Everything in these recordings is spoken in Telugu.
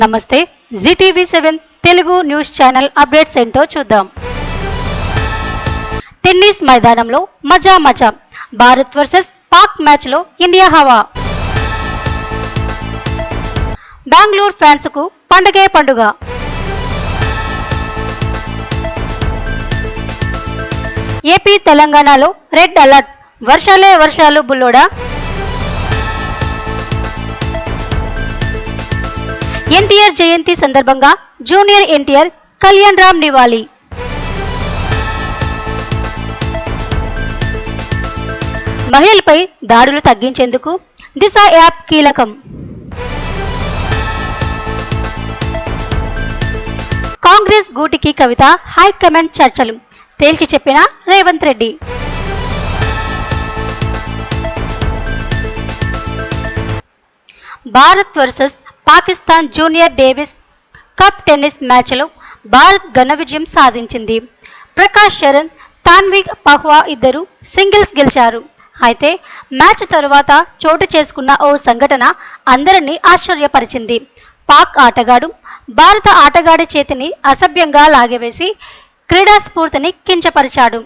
నమస్తే GTV seven Telugu news channel updates ఏంటో చూద్దాం. టెన్నిస్ మైదానంలో మజా మజా భారత్ వర్సెస్ పాక్ మ్యాచ్లో ఇండియా హవా. బెంగళూరు ఫ్యాన్స్కు పండగే పండుగ. ఏపీ తెలంగాణలో రెడ్ అలర్ట్ వర్షాలే వర్షాలు బుల్లోడా? ఎన్టీఆర్ జయంతి సందర్భంగా జూనియర్ ఎన్టీఆర్ కళ్యాణ్ రామ్ నివాళి. మహిళలపై దాడులు తగ్గించేందుకు దిశ యాప్ కీలకం. కాంగ్రెస్ గూటికి కవిత హైకమాండ్ చర్చలు. తేల్చి చెప్పిన Revanth Reddy. Bharat versus Pakistan junior Davis cup tennis మ్యాచ్లో భారత్ ఘన విజయం సాధించింది. ప్రకాష్ శరణ్ తాన్వి పహ్వా ఇద్దరు సింగిల్స్ గెలిచారు. అయితే మ్యాచ్ తరువాత చోటు చేసుకున్న ఓ సంఘటన అందరినీ ఆశ్చర్యపరిచింది. పాక్ ఆటగాడు భారత ఆటగాడి చేతిని అసభ్యంగా లాగివేసి క్రీడా స్ఫూర్తిని కించపరిచాడు.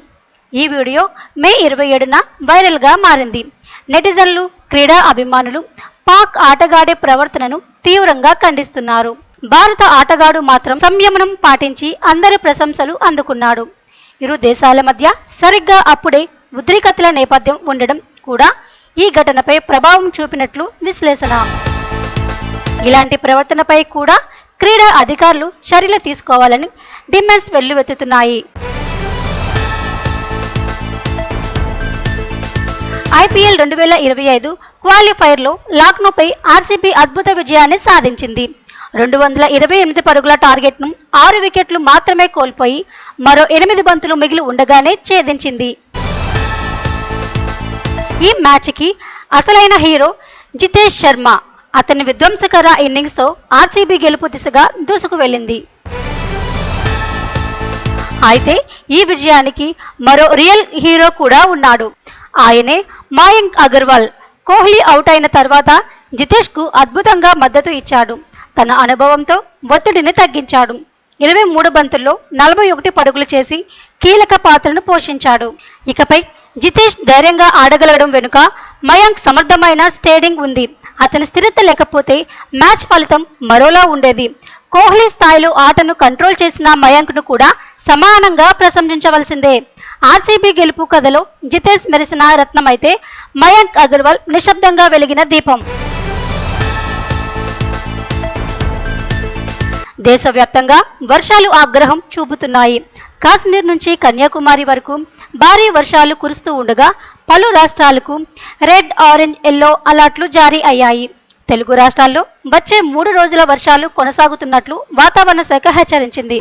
ఈ వీడియో మే ఇరవై ఏడున వైరల్గా మారింది. నెటిజన్లు క్రీడా అభిమానులు పాక్ ఆటగాడి ప్రవర్తనను తీవ్రంగా ఖండిస్తున్నారు. భారత ఆటగాడు మాత్రం సంయమనం పాటించి అందరి ప్రశంసలు అందుకున్నాడు. ఇరు దేశాల మధ్య సరిగ్గా అప్పుడే ఉద్రిక్తల నేపథ్యం ఉండడం కూడా ఈ ఘటనపై ప్రభావం చూపినట్లు విశ్లేషణ. ఇలాంటి ప్రవర్తనపై కూడా క్రీడా అధికారులు చర్యలు తీసుకోవాలని డిమాండ్స్ వెల్లువెత్తుతున్నాయి. ఐపీఎల్ రెండు వేల ఇరవై ఐదు క్వాలిఫైర్లో లాక్నోపై ఆర్సీబీ అద్భుత విజయాన్ని సాధించింది. రెండు వందల ఇరవై ఎనిమిది పరుగుల టార్గెట్ను ఆరు వికెట్లు మాత్రమే కోల్పోయి మరో ఎనిమిది బంతులు మిగిలి ఉండగానే ఛేదించింది. ఈ మ్యాచ్కి అసలైన హీరో జితేష్ శర్మ అతని విధ్వంసకర ఇన్నింగ్స్తో ఆర్సీబీ గెలుపు దిశగా దూసుకు వెళ్ళింది. అయితే ఈ విజయానికి మరో రియల్ హీరో కూడా ఉన్నాడు. ఆయనే మాయంక్ అగర్వాల్ కోహ్లీ అవుట్ అయిన తర్వాత జితేష్కు అద్భుతంగా మద్దతు ఇచ్చాడు. తన అనుభవంతో ఒత్తిడిని తగ్గించాడు. ఇరవై మూడు బంతుల్లో నలభై ఒకటి పరుగులు చేసి కీలక పాత్రను పోషించాడు. ఇకపై జితేష్ ధైర్యంగా ఆడగలగడం వెనుక మయాంక్ సమర్థమైన స్టేడింగ్ ఉంది. అతని స్థిరత లేకపోతే మ్యాచ్ ఫలితం మరోలా ఉండేది. కోహ్లీ స్థాయిలో ఆటను కంట్రోల్ చేసిన మయాంక్ను కూడా సమానంగా ప్రశంసించవలసిందే. ఆర్సీబీ గెలుపు కథలో జితేష్ మెరిసిన రత్నమైతే మయాంక్ అగర్వాల్ నిశ్శబ్దంగా వెలిగిన దీపం. దేశవ్యాప్తంగా వర్షాలు ఆగ్రహం చూపుతున్నాయి. కాశ్మీర్ నుంచి కన్యాకుమారి వరకు భారీ వర్షాలు కురుస్తూ ఉండగా పలు రాష్ట్రాలకు రెడ్ ఆరెంజ్ ఎల్లో అలర్ట్లు జారీ అయ్యాయి. తెలుగు రాష్ట్రాల్లో వచ్చే మూడు రోజుల వర్షాలు కొనసాగుతున్నట్లు వాతావరణ శాఖ హెచ్చరించింది.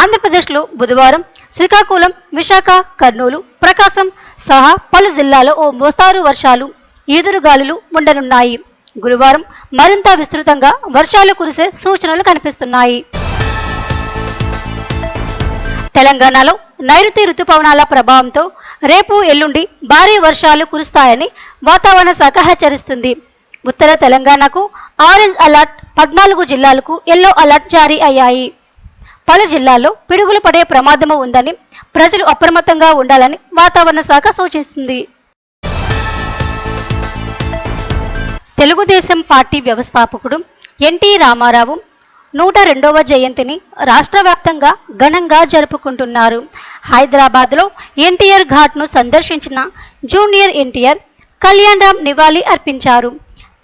ఆంధ్రప్రదేశ్లో బుధవారం శ్రీకాకుళం విశాఖ కర్నూలు ప్రకాశం సహా పలు జిల్లాలో ఓ మోస్తారు వర్షాలు ఈదురుగాలులు ఉండనున్నాయి గురువారం మరింత విస్తృతంగా వర్షాలు కురిసే సూచనలు కనిపిస్తున్నాయి. తెలంగాణలో నైరుతి రుతుపవనాల ప్రభావంతో రేపు ఎల్లుండి భారీ వర్షాలు కురుస్తాయని వాతావరణ శాఖ హెచ్చరిస్తుంది. ఉత్తర తెలంగాణకు ఆరెంజ్ అలర్ట్ పద్నాలుగు జిల్లాలకు ఎల్లో అలర్ట్ జారీ అయ్యాయి. పలు జిల్లాల్లో పిడుగులు పడే ప్రమాదము ఉందని ప్రజలు అప్రమత్తంగా ఉండాలని వాతావరణ శాఖ సూచిస్తుంది. తెలుగుదేశం పార్టీ వ్యవస్థాపకుడు ఎన్టీ రామారావు నూట రెండవ జయంతిని రాష్ట్ర వ్యాప్తంగా ఘనంగా జరుపుకుంటున్నారు. హైదరాబాద్లో ఎన్టీఆర్ ఘాట్ను సందర్శించిన జూనియర్ ఎన్టీఆర్ కళ్యాణ్ రామ్ నివాళి అర్పించారు.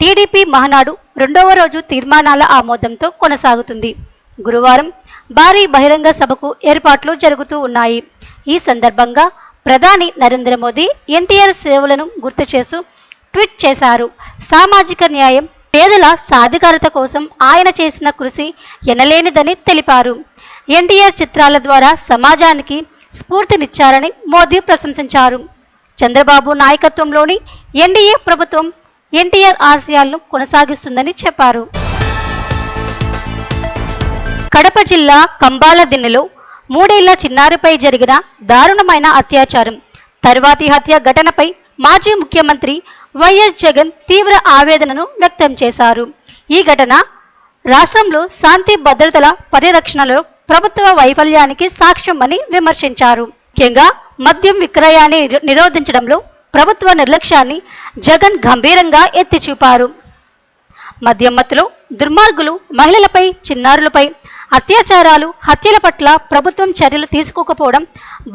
టీడీపీ మహనాడు రెండవ రోజు తీర్మానాల ఆమోదంతో కొనసాగుతుంది. గురువారం భారీ బహిరంగ సభకు ఏర్పాట్లు జరుగుతూ ఉన్నాయి. ఈ సందర్భంగా ప్రధాని నరేంద్ర మోదీ ఎన్టీఆర్ సేవలను గుర్తు చేస్తూ ట్వీట్ చేశారు. సామాజిక న్యాయం పేదల సాధికారత కోసం ఆయన చేసిన కృషి ఎనలేనిదని తెలిపారు. ఎన్టీఆర్ చిత్రాల ద్వారా సమాజానికి స్ఫూర్తినిచ్చారని మోదీ ప్రశంసించారు. చంద్రబాబు నాయకత్వంలోని ఎన్డీఏ ప్రభుత్వం ఎన్టీఆర్ ఆశయాలను కొనసాగిస్తుందని చెప్పారు. కడప జిల్లా కంబాల దిన్నెలో మూడేళ్ళ చిన్నారిపై జరిగిన దారుణమైన అత్యాచారం తర్వాతి హత్య ఘటనపై మాజీ ముఖ్యమంత్రి వైఎస్ జగన్ తీవ్ర ఆవేదనను వ్యక్తం చేశారు. ఈ ఘటన రాష్ట్రంలో శాంతి భద్రతల పరిరక్షణలో ప్రభుత్వ వైఫల్యానికి సాక్ష్యం అని విమర్శించారు. ముఖ్యంగా మద్యం విక్రయాన్ని నిరోధించడంలో ప్రభుత్వ నిర్లక్ష్యాన్ని జగన్ గంభీరంగా ఎత్తి చూపారు మద్యం దుర్మార్గులు మహిళలపై చిన్నారులపై అత్యాచారాలు హత్యల పట్ల ప్రభుత్వం చర్యలు తీసుకోకపోవడం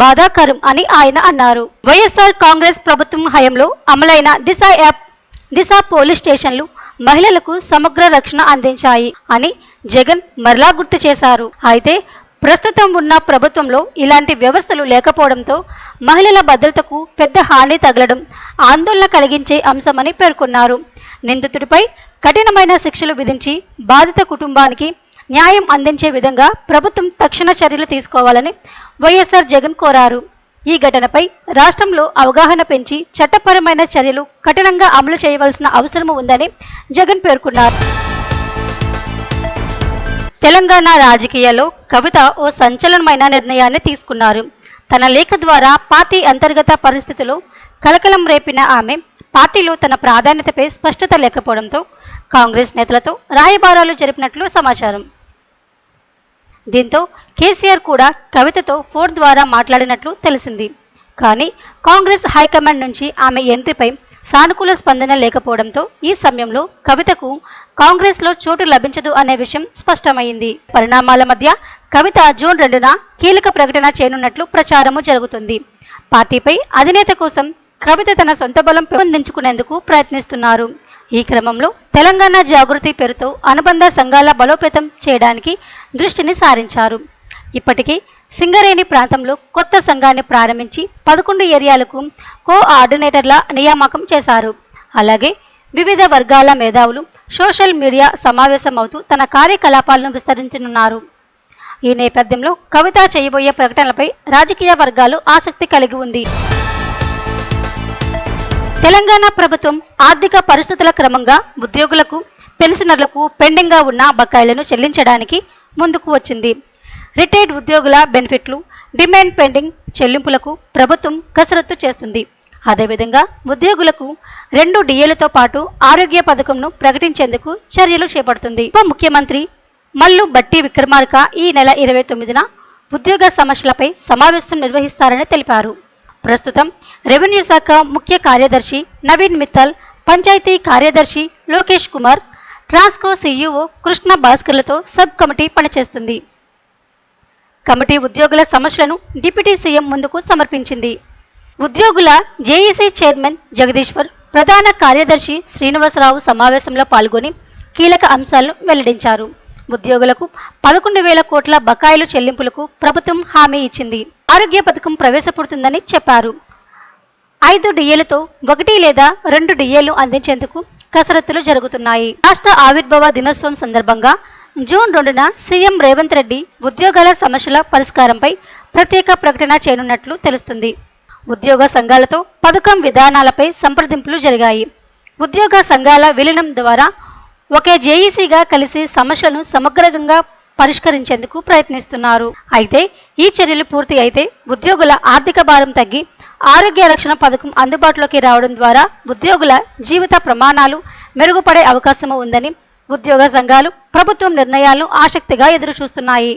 బాధాకరం అని ఆయన అన్నారు. వైఎస్ఆర్ కాంగ్రెస్ ప్రభుత్వం హయంలో అమలైన దిశ యాప్ దిశ పోలీస్ స్టేషన్లు మహిళలకు సమగ్ర రక్షణ అందించాయి అని జగన్ మరలా గుర్తు చేశారు. అయితే ప్రస్తుతం ఉన్న ప్రభుత్వంలో ఇలాంటి వ్యవస్థలు లేకపోవడంతో మహిళల భద్రతకు పెద్ద హాని తగలడం ఆందోళన కలిగించే అంశమని పేర్కొన్నారు. నిందితుడిపై కఠినమైన శిక్షలు విధించి బాధిత కుటుంబానికి న్యాయం అందించే విధంగా ప్రభుత్వం తక్షణ చర్యలు తీసుకోవాలని వైఎస్ఆర్ జగన్ కోరారు. ఈ ఘటనపై రాష్ట్రంలో అవగాహన పెంచి చట్టపరమైన చర్యలు కఠినంగా అమలు చేయవలసిన అవసరం ఉందని జగన్ పేర్కొన్నారు. తెలంగాణ రాజకీయాల్లో కవిత ఓ సంచలనమైన నిర్ణయాన్ని తీసుకున్నారు. తన లేఖ ద్వారా పార్టీ అంతర్గత పరిస్థితులు కలకలం రేపిన ఆమె పార్టీలో తన ప్రాధాన్యతపై స్పష్టత లేకపోవడంతో కాంగ్రెస్ నేతలతో రాయబారాలు జరిపినట్లు సమాచారం. దీంతో కేసీఆర్ కూడా కవితతో ఫోన్ ద్వారా మాట్లాడినట్లు తెలిసింది. కానీ కాంగ్రెస్ హైకమాండ్ నుంచి ఆమె ఎంట్రీపై సానుకూల స్పందన లేకపోవడంతో ఈ సమయంలో కవితకు కాంగ్రెస్లో చోటు లభించదు అనే విషయం స్పష్టమైంది. పరిణామాల మధ్య కవిత జూన్ రెండున కీలక ప్రకటన చేయనున్నట్లు ప్రచారము జరుగుతుంది. పార్టీపై అధినేత కోసం కవిత తన సొంత బలం పెంపొందించుకునేందుకు ప్రయత్నిస్తున్నారు. ఈ క్రమంలో తెలంగాణ జాగృతి పేరుతో అనుబంధ సంఘాల బలోపేతం చేయడానికి దృష్టిని సారించారు. ఇప్పటికీ సింగరేణి ప్రాంతంలో కొత్త సంఘాన్ని ప్రారంభించి పదకొండు ఏరియాలకు కోఆర్డినేటర్ల నియామకం చేశారు. అలాగే వివిధ వర్గాల మేధావులు సోషల్ మీడియా సమావేశమవుతూ తన కార్యకలాపాలను విస్తరించనున్నారు. ఈ నేపథ్యంలో కవిత చేయబోయే ప్రకటనలపై రాజకీయ వర్గాలు ఆసక్తి కలిగి ఉంది. తెలంగాణ ప్రభుత్వం ఆర్థిక పరిస్థితుల క్రమంగా ఉద్యోగులకు పెన్షనర్లకు పెండింగ్గా ఉన్న బకాయిలను చెల్లించడానికి ముందుకు వచ్చింది. రిటైర్డ్ ఉద్యోగుల బెనిఫిట్లు డిమాండ్ పెండింగ్ చెల్లింపులకు ప్రభుత్వం కసరత్తు చేస్తుంది. అదేవిధంగా ఉద్యోగులకు రెండు డిఏలతో పాటు ఆరోగ్య పథకంను ప్రకటించేందుకు చర్యలు చేపడుతుంది. ఉప ముఖ్యమంత్రి మల్లు బట్టి విక్రమార్క ఈ నెల ఇరవై తొమ్మిదిన ఉద్యోగ సమస్యలపై సమావేశం నిర్వహిస్తారని తెలిపారు. ప్రస్తుతం రెవెన్యూ శాఖ ముఖ్య కార్యదర్శి నవీన్ మిత్తల్ పంచాయతీ కార్యదర్శి లోకేష్ కుమార్ ట్రాన్స్కో సీఈఓ కృష్ణ భాస్కర్లతో సబ్ కమిటీ పనిచేస్తుంది. కమిటీ ఉద్యోగుల సమస్యలను డిప్యూటీ సీఎం ముందుకు సమర్పించింది. ఉద్యోగుల జేఈసీ చైర్మన్ జగదీశ్వర్ ప్రధాన కార్యదర్శి శ్రీనివాసరావు సమావేశంలో పాల్గొని కీలక అంశాలను వెల్లడించారు. ఉద్యోగులకు పదకొండు వేల కోట్ల బకాయిలు చెల్లింపులకు ప్రభుత్వం హామీ ఇచ్చింది. ఆరోగ్య పథకం ప్రవేశపెడుతుందని చెప్పారు. ఐదు డిఏలతో ఒకటి లేదా రెండు డిఏలు అందించేందుకు కసరత్తులు జరుగుతున్నాయి. రాష్ట్ర ఆవిర్భావ దినోత్సవం సందర్భంగా జూన్ రెండున సీఎం రేవంత్ రెడ్డి ఉద్యోగాల సమస్యల పరిష్కారంపై ప్రత్యేక ప్రకటన చేయనున్నట్లు తెలుస్తుంది. ఉద్యోగ సంఘాలతో పథకం విధానాలపై సంప్రదింపులు జరిగాయి. ఉద్యోగ సంఘాల విలీనం ద్వారా ఒకే జేఈసీగా కలిసి సమస్యలను సమగ్రంగా పరిష్కరించేందుకు ప్రయత్నిస్తున్నారు. అయితే ఈ చర్యలు పూర్తి అయితే ఉద్యోగుల ఆర్థిక భారం తగ్గి ఆరోగ్య రక్షణ పథకం అందుబాటులోకి రావడం ద్వారా ఉద్యోగుల జీవిత ప్రమాణాలు మెరుగుపడే అవకాశం ఉందని ఉద్యోగ సంఘాలు ప్రభుత్వం నిర్ణయాలను ఆసక్తిగా ఎదురుచూస్తున్నాయి.